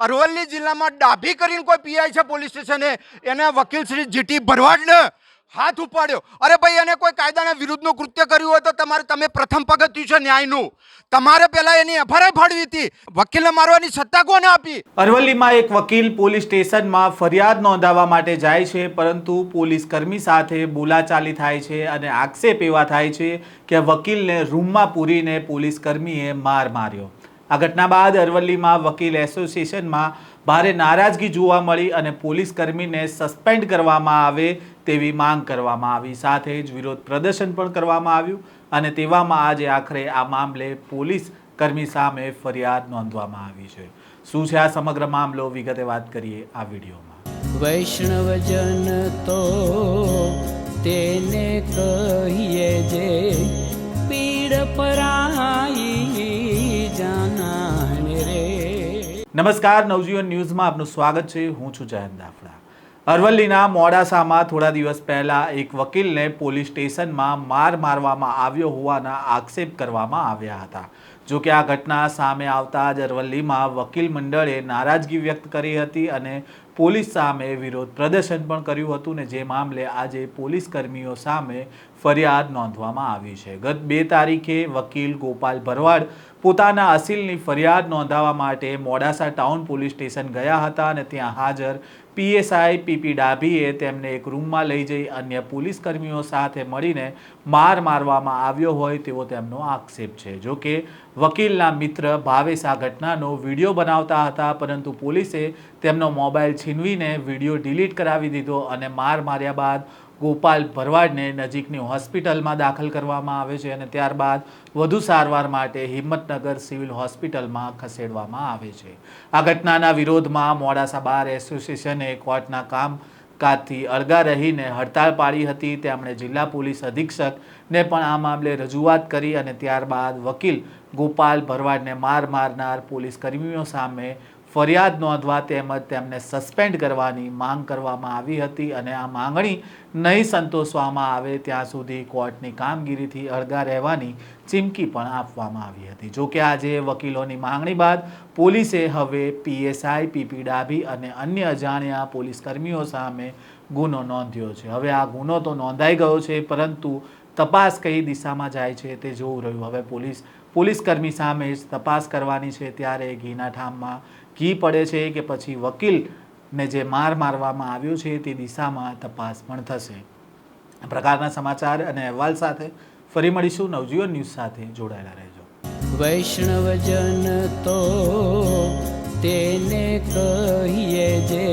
અરવલ્લી જિલ્લામાં ડાભી કરીને કોઈ પીઆઈ છે પોલીસ સ્ટેશને? એને વકીલ શ્રી જીટી ભરવાડને હાથ ઉપાડ્યો. અરે ભાઈ, એને કોઈ કાયદાના વિરુદ્ધનું કૃત્ય કર્યું હોય તો તમારે, તમે પ્રથમ પગથિયું છે ન્યાયનું. તમારે પહેલા એની એફઆરઆઈ ફાડવી હતી. વકીલને મારવાની સત્તા કોને આપી? અરવલ્લીમાં એક વકીલ પોલીસ સ્ટેશનમાં ફરિયાદ નોંધાવવા માટે જાય છે, પરંતુ પોલીસ કર્મી સાથે બોલાચાલી થાય છે અને આક્ષેપ એવા થાય છે કે વકીલને રૂમમાં પૂરીને પોલીસ કર્મીએ માર માર્યો. આ ઘટના બાદ અરવલ્લીમાં વકીલ એસોસિએશનમાં ભારે નારાજગી જોવા મળી અને પોલીસ કર્મીને સસ્પેન્ડ કરવામાં આવે તેવી માંગ કરવામાં આવી. સાથે જ વિરોધ પ્રદર્શન પણ કરવામાં આવ્યું અને તેવામાં આજે આખરે આ મામલે પોલીસ કર્મી સામે ફરિયાદ નોંધવામાં આવી છે. શું છે આ સમગ્ર મામલો? વિગતે વાત કરીએ આ વિડીયોમાં. વૈષ્ણવજન તો તેને કહીએ નમસ્કાર, નવજીવન ન્યૂઝમાં આપનું સ્વાગત છે. હું છું જયંત દાફડા. અરવલ્લીના મોડાસામાં થોડા દિવસ પહેલા એક વકીલને પોલીસ સ્ટેશનમાં માર મારવામાં આવ્યો હોવાના આક્ષેપ કરવામાં આવ્યા હતા. જો કે આ ઘટના સામે આવતા જ અરવલ્લીમાં વકીલ મંડળે નારાજગી વ્યક્ત કરી હતી અને પોલીસ સામે વિરોધ પ્રદર્શન પણ કર્યું હતું ને જે મામલે આજે પોલીસ કર્મીઓ સામે ફરિયાદ નોંધવામાં આવી છે. ગત બે તારીખે વકીલ ગોપાલ ભરવાડ પોતાના અસીલની ફરિયાદ નોંધાવવા માટે મોડાસા ટાઉન પોલીસ સ્ટેશન ગયા હતા અને ત્યાં હાજર પીએસઆઈ પીપી ડાભીએ તેમને એક રૂમમાં લઈ જઈ અન્ય પોલીસ કર્મીઓ સાથે મળીને માર મારવામાં આવ્યો હોય તેવો તેમનો આક્ષેપ છે. જો કે વકીલના મિત્ર ભાવેશ આ ઘટનાનો વીડિયો બનાવતા હતા, પરંતુ પોલીસે તેમનો મોબાઈલ છીનવીને વીડિયો ડિલીટ કરાવી દીધો અને માર માર્યા બાદ ગોપાલ ભરવાડને નજીકની હોસ્પિટલમાં દાખલ કરવામાં આવે છે અને ત્યારબાદ વધુ સારવાર માટે હિંમતનગર સિવિલ હોસ્પિટલમાં ખસેડવામાં આવે છે. આ ઘટનાના વિરોધમાં મોડાસા બાર એસોસિએશને કોર્ટના કામ કાજથી અળગા રહીને હડતાળ પાડી હતી. તેમણે જિલ્લા પોલીસ અધિક્ષકને પણ આ મામલે રજૂઆત કરી અને ત્યારબાદ વકીલ ગોપાલ ભરવાડને માર મારનાર પોલીસ કર્મીઓ સામે ફરિયાદ નોંધવા તેમજ તેમને સસ્પેન્ડ કરવાની માંગ કરવામાં આવી હતી અને આ માંગણી નહીં સંતોષવામાં આવે ત્યાં સુધી કોર્ટની કામગીરીથી અળગા રહેવાની ચીમકી પણ આપવામાં આવી હતી. જોકે આજે વકીલોની માંગણી બાદ પોલીસે હવે પીએસઆઈ, પીપી ડાભી અને અન્ય અજાણ્યા પોલીસ કર્મીઓ સામે ગુનો નોંધ્યો છે. હવે આ ગુનો તો નોંધાઈ ગયો છે, પરંતુ તપાસ કઈ દિશામાં જાય છે તે જોવું રહ્યું. હવે પોલીસ પોલીસ કર્મી સામે જ તપાસ કરવાની છે ત્યારે ઘીના ઠામમાં ઘી પડે છે કે પછી વકીલને જે માર મારવામાં આવ્યો છે તે દિશામાં તપાસ પણ થશે. પ્રકારના સમાચાર અને અહેવાલ સાથે ફરી મળીશું. નવજીવન ન્યૂઝ સાથે જોડાયેલા રહેજો. વૈષ્ણવજન તો તેને કહીએ જે